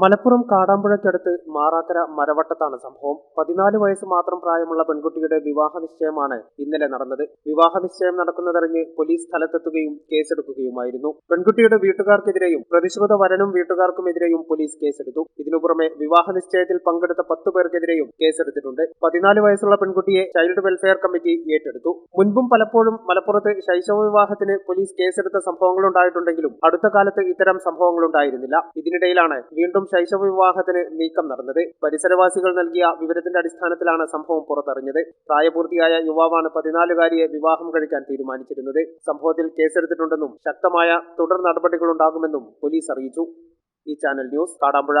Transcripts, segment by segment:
മലപ്പുറം കാടാമ്പുഴയ്ക്കടുത്ത് മാറാക്കര മരവട്ടത്താണ് സംഭവം. പതിനാല് വയസ്സ് മാത്രം പ്രായമുള്ള പെൺകുട്ടിയുടെ വിവാഹ നിശ്ചയമാണ് ഇന്നലെ നടന്നത്. വിവാഹ നിശ്ചയം നടക്കുന്നതറിഞ്ഞ് പോലീസ് സ്ഥലത്തെത്തുകയും കേസെടുക്കുകയുമായിരുന്നു. പെൺകുട്ടിയുടെ വീട്ടുകാർക്കെതിരെയും പ്രതിശ്രുത വരനും വീട്ടുകാർക്കുമെതിരെയും പോലീസ് കേസെടുത്തു. ഇതിനു പുറമെ വിവാഹ നിശ്ചയത്തിൽ പങ്കെടുത്ത പത്ത് പേർക്കെതിരെയും കേസെടുത്തിട്ടുണ്ട്. പതിനാല് വയസ്സുള്ള പെൺകുട്ടിയെ ചൈൽഡ് വെൽഫെയർ കമ്മിറ്റി ഏറ്റെടുത്തു. മുൻപും പലപ്പോഴും മലപ്പുറത്ത് ശൈശവ വിവാഹത്തിന് പോലീസ് കേസെടുത്ത സംഭവങ്ങളുണ്ടായിട്ടുണ്ടെങ്കിലും അടുത്ത കാലത്ത് ഇത്തരം സംഭവങ്ങളുണ്ടായിരുന്നില്ല. ഇതിനിടയിലാണ് വീണ്ടും ശൈശവ വിവാഹത്തിന് നീക്കം നടന്നത്. പരിസരവാസികൾ നൽകിയ വിവരത്തിന്റെ അടിസ്ഥാനത്തിലാണ് സംഭവം പുറത്തറിഞ്ഞത്. പ്രായപൂർത്തിയായ യുവാവാണ് പതിനാലുകാരിയെ വിവാഹം കഴിക്കാൻ തീരുമാനിച്ചിരുന്നത്. സംഭവത്തിൽ കേസെടുത്തിട്ടുണ്ടെന്നും ശക്തമായ തുടർ നടപടികളുണ്ടാകുമെന്നും പോലീസ് അറിയിച്ചു. ഈ channel news Kadampuzha.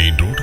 Main road